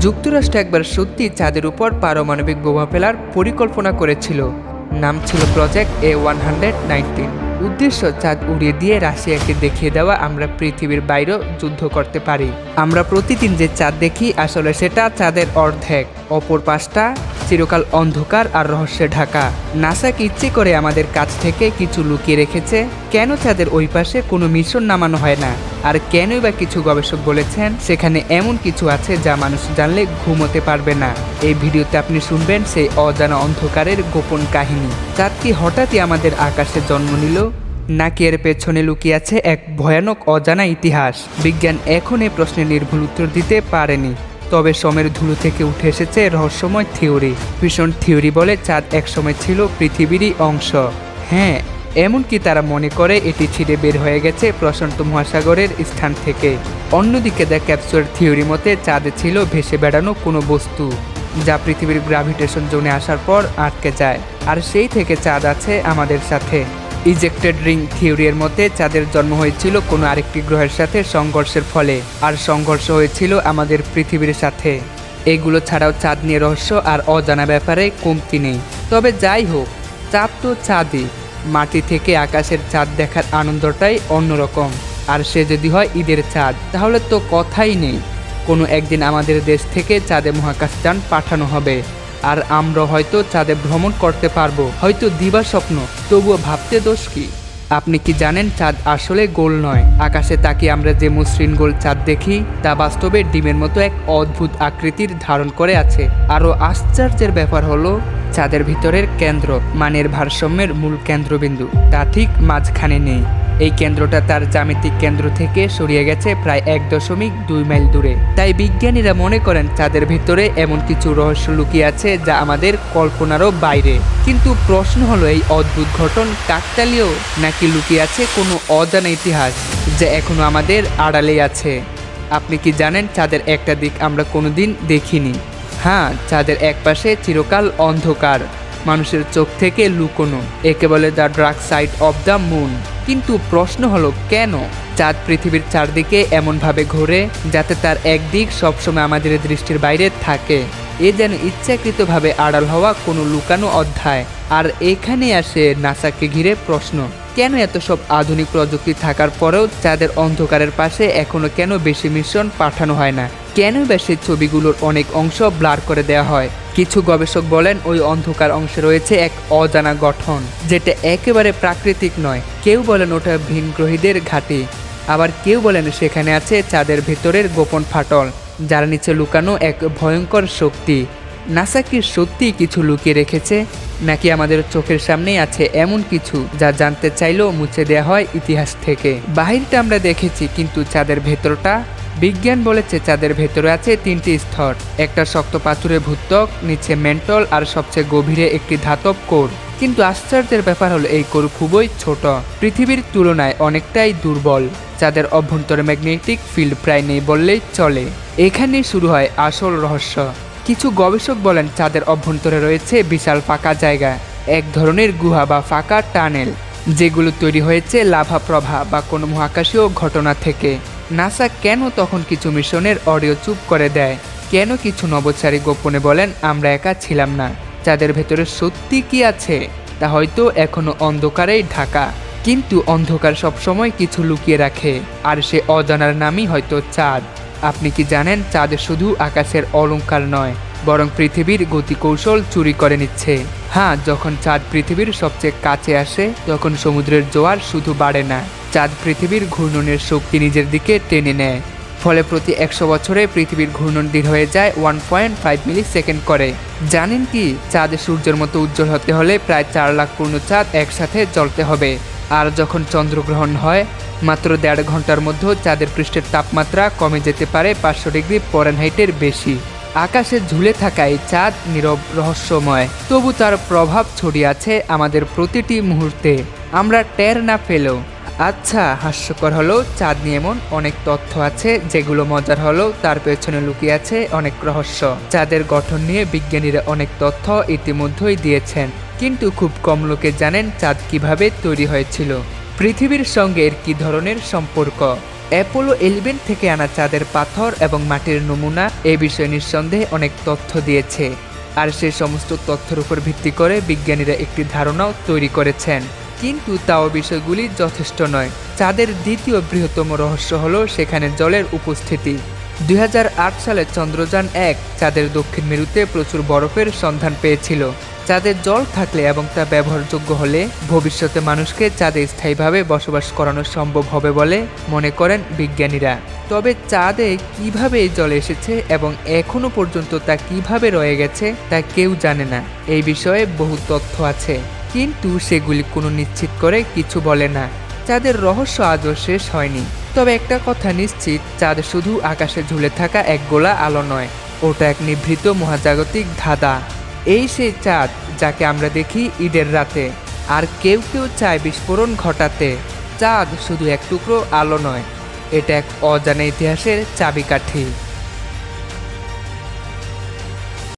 যুক্তরাষ্ট্র একবার সত্যি চাঁদের উপর পারমাণবিক বোমা ফেলার পরিকল্পনা করেছিল। নাম ছিল প্রজেক্ট এ ওয়ান হান্ড্রেড উদ্দেশ্য চাঁদ উড়িয়ে দিয়ে রাশিয়াকে দেখিয়ে দেওয়া আমরা পৃথিবীর বাইরেও যুদ্ধ করতে পারি। আমরা প্রতিদিন যে চাঁদ দেখি, আসলে সেটা চাঁদের অর্ধেক, অপর পাশটা চিরকাল অন্ধকার আর রহস্যে ঢাকা। নাসাকে ইচ্ছে করে আমাদের কাছ থেকে কিছু লুকিয়ে রেখেছে, কেন চাঁদের ওই পাশে কোনো মিশন নামানো হয় না? আর কেনই বা কিছু গবেষক বলেছেন, সেখানে এমন কিছু আছে যা মানুষ জানলে ঘুমোতে পারবে না। এই ভিডিওতে আপনি শুনবেন সেই অজানা অন্ধকারের গোপন কাহিনী। চাঁদ কি হঠাৎই আমাদের আকাশে জন্ম নিল? নাকি এর পেছনে লুকিয়ে আছে এক ভয়ানক অজানা ইতিহাস? বিজ্ঞান এখন এই প্রশ্নের নির্ভুল উত্তর দিতে পারেনি। তবে সমের ধুলো থেকে উঠে এসেছে রহস্যময় থিওরি। ভীষণ থিওরি বলে চাঁদ একসময় ছিল পৃথিবীরই অংশ। হ্যাঁ এমনকি তারা মনে করে এটি ছিঁড়ে বের হয়ে গেছে প্রশান্ত মহাসাগরের স্থান থেকে। অন্যদিকে দ্য ক্যাপসুয়ার থিওরি মতে চাঁদে ছিল ভেসে বেড়ানো কোনো বস্তু, যা পৃথিবীর গ্রাভিটেশন জোনে আসার পর আটকে যায়। আর সেই থেকে চাঁদ আছে আমাদের সাথে। ইজেক্টেড রিং থিওরির মতে চাঁদের জন্ম হয়েছিল কোনো আরেকটি গ্রহের সাথে সংঘর্ষের ফলে, আর সংঘর্ষ হয়েছিল আমাদের পৃথিবীর সাথে। এগুলো ছাড়াও চাঁদ নিয়ে রহস্য আর অজানা ব্যাপারে কমতি নেই। তবে যাই হোক, চাঁদ তো চাঁদই। মাটি থেকে আকাশের চাঁদ দেখার আনন্দটাই অন্যরকম। আর সে যদি হয় ঈদের চাঁদ, তাহলে তো কথাই নেই। কোনো একদিন আমাদের দেশ থেকে চাঁদে মহাকাশযান পাঠানো হবে। আর আমরা হয়তো চাঁদে ভ্রমণ করতে পারব, হয়তো দিবা স্বপ্ন, তবুও ভাবতে দোষ কি? আপনি কি জানেন চাঁদ আসলে গোল নয়? আকাশে তাকিয়ে আমরা যে মসৃণ গোল চাঁদ দেখি, তা বাস্তবে ডিমের মতো এক অদ্ভুত আকৃতির ধারণ করে আছে। আরও আশ্চর্যের ব্যাপার হলো, চাঁদের ভিতরের কেন্দ্র, মানের ভারসাম্যের মূল কেন্দ্রবিন্দু, তা ঠিক মাঝখানে নেই। এই কেন্দ্রটা তার জ্যামিতিক কেন্দ্র থেকে সরিয়ে গেছে প্রায় এক দশমিক দুই মাইল দূরে। তাই বিজ্ঞানীরা মনে করেন চাঁদের ভিতরে এমন কিছু রহস্য লুকিয়ে আছে যা আমাদের কল্পনারও বাইরে। কিন্তু প্রশ্ন হলো, এই অদ্ভুত ঘটন কাকতালীয় নাকি লুকিয়ে আছে কোনো অজানা ইতিহাস যা এখনও আমাদের আড়ালেই আছে? আপনি কি জানেন চাঁদের একটা দিক আমরা কোনোদিন দেখিনি? হ্যাঁ চাঁদের একপাশে চিরকাল অন্ধকার। মানুষের চোখ থেকে লুকোনো। একে বলে the dark side of the moon. কিন্তু প্রশ্ন হলো, কেন? চাঁদ পৃথিবীর চারদিকে এমনভাবে ঘোরে, যাতে তার একদিক সবসময় আমাদের দৃষ্টির বাইরে থাকে। এ যেন ইচ্ছাকৃতভাবে আড়াল হওয়া কোনো লুকানো অধ্যায়। আর এখানে আসে নাসাকে ঘিরে প্রশ্ন, কেন এত সব আধুনিক প্রযুক্তি থাকার পরেও চাঁদের অন্ধকারের পাশে এখনও কেন বেশি মিশন পাঠানো হয় না? কেন বা সেই ছবিগুলোর অনেক অংশ ব্লার করে দেওয়া হয়? কিছু গবেষক বলেন ওই অন্ধকার অংশে রয়েছে এক অজানা গঠন, যেটা একেবারে প্রাকৃতিক নয়। কেউ বলেন ওটা ভিনগ্রহীদের ঘাঁটি। আবার কেউ বলেন সেখানে আছে চাঁদের ভেতরের গোপন ফাটল, যার নিচে লুকানো এক ভয়ঙ্কর শক্তি। নাসা কি সত্যি কিছু লুকিয়ে রেখেছে? নাকি আমাদের চোখের সামনেই আছে এমন কিছু যা জানতে চাইলেও মুছে দেওয়া হয় ইতিহাস থেকে? বাহিরটা আমরা দেখেছি, কিন্তু চাঁদের ভেতরটা? বিজ্ঞান বলেছে চাঁদের ভেতরে আছে তিনটি স্তর। একটা শক্ত পাথুরে ভূত্বক, নিচে মেন্টল আর সবচেয়ে গভীরে একটি ধাতব কোর। কিন্তু আশ্চর্যের ব্যাপার হলো, এই কোর খুবই ছোট। পৃথিবীর তুলনায় অনেকটাই দুর্বল। চাঁদের অভ্যন্তরে ম্যাগনেটিক ফিল্ড প্রায় নেই বললেই চলে। এখানেই শুরু হয় আসল রহস্য। কিছু গবেষক বলেন, চাঁদের অভ্যন্তরে রয়েছে বিশাল ফাঁকা জায়গা, এক ধরনের গুহা বা ফাঁকা টানেল, যেগুলো তৈরি হয়েছে লাভা প্রভা বা কোনো মহাকাশীয় ঘটনা থেকে। নাসা কেন তখন কিছু মিশনের অডিও চুপ করে দেয়? কেন কিছু নবচারী গোপনে বলেন, আমরা একা ছিলাম না। চাঁদের ভেতরে সত্যি কি আছে, তা হয়তো এখনও অন্ধকারেই ঢাকা। কিন্তু অন্ধকার সবসময় কিছু লুকিয়ে রাখে। আর সে অজানার নামই হয়তো চাঁদ। আপনি কি জানেন, চাঁদ শুধু আকাশের অলঙ্কার নয় বরং পৃথিবীর গতিকৌশল চুরি করে নিচ্ছে। হ্যাঁ যখন চাঁদ পৃথিবীর সবচেয়ে কাছে আসে, তখন সমুদ্রের জোয়ার শুধু বাড়ে না। চাঁদ পৃথিবীর ঘূর্ণনের শক্তি নিজের দিকে টেনে নেয়। ফলে প্রতি একশো বছরে পৃথিবীর ঘূর্ণন দৃঢ় হয়ে যায় one point five millisecond করে। জানেন কি, চাঁদ সূর্যের মতো উজ্জ্বল হতে হলে প্রায় চার লাখ পূর্ণ চাঁদ একসাথে জ্বলতে হবে। আর যখন চন্দ্রগ্রহণ হয়, মাত্র দেড় ঘণ্টার মধ্যে চাঁদের পৃষ্ঠের তাপমাত্রা কমে যেতে পারে পাঁচশো ডিগ্রি ফরেনহাইটের বেশি। আকাশে ঝুলে থাকা এই চাঁদ নীরব রহস্যময়। তবু তার প্রভাব ছড়িয়ে আমাদের প্রতিটি মুহূর্তে। আমরা টের না পেলেও। আচ্ছা হাস্যকর হলেও চাঁদ নিয়ে এমন অনেক তথ্য আছে, যেগুলো মজার হলেও তার পেছনে লুকিয়ে আছে অনেক রহস্য। চাঁদের গঠন নিয়ে বিজ্ঞানীরা অনেক তথ্য ইতিমধ্যেই দিয়েছেন। কিন্তু খুব কম লোকে জানেন চাঁদ কীভাবে তৈরি হয়েছিল। পৃথিবীর সঙ্গে এর কী ধরনের সম্পর্ক? অ্যাপোলো এলিভেন থেকে আনা চাঁদের পাথর এবং মাটির নমুনা এ বিষয়ে নিঃসন্দেহে অনেক তথ্য দিয়েছে। আর সেই সমস্ত তথ্যের উপর ভিত্তি করে বিজ্ঞানীরা একটি ধারণাও তৈরি করেছেন। কিন্তু তাও বিষয়গুলি যথেষ্ট নয়। চাঁদের দ্বিতীয় বৃহত্তম রহস্য হল সেখানে জলের উপস্থিতি। দু হাজার আট সালে চন্দ্রযান এক চাঁদের দক্ষিণ মেরুতে প্রচুর বরফের সন্ধান পেয়েছিল। চাঁদের জল থাকলে এবং তা ব্যবহারযোগ্য হলে ভবিষ্যতে মানুষকে চাঁদে স্থায়ীভাবে বসবাস করানো সম্ভব হবে বলে মনে করেন বিজ্ঞানীরা। তবে চাঁদে কীভাবে এই জল এসেছে এবং এখনও পর্যন্ত তা কীভাবে রয়ে গেছে তা কেউ জানে না। এই বিষয়ে বহু তথ্য আছে। কিন্তু সেগুলি কোনো নিশ্চিত করে কিছু বলে না। চাঁদের রহস্য আজও শেষ হয়নি। তবে একটা কথা নিশ্চিত, চাঁদ শুধু আকাশে ঝুলে থাকা এক গোলা আলো নয়, ওটা এক নিভৃত মহাজাগতিক ধাঁধা। এই সেই চাঁদ যাকে আমরা দেখি ঈদের রাতে। আর কেউ কেউ চায় বিস্ফোরণ ঘটাতে। চাঁদ শুধু এক টুকরো আলো নয়, এটা এক অজানা ইতিহাসের চাবিকাঠি।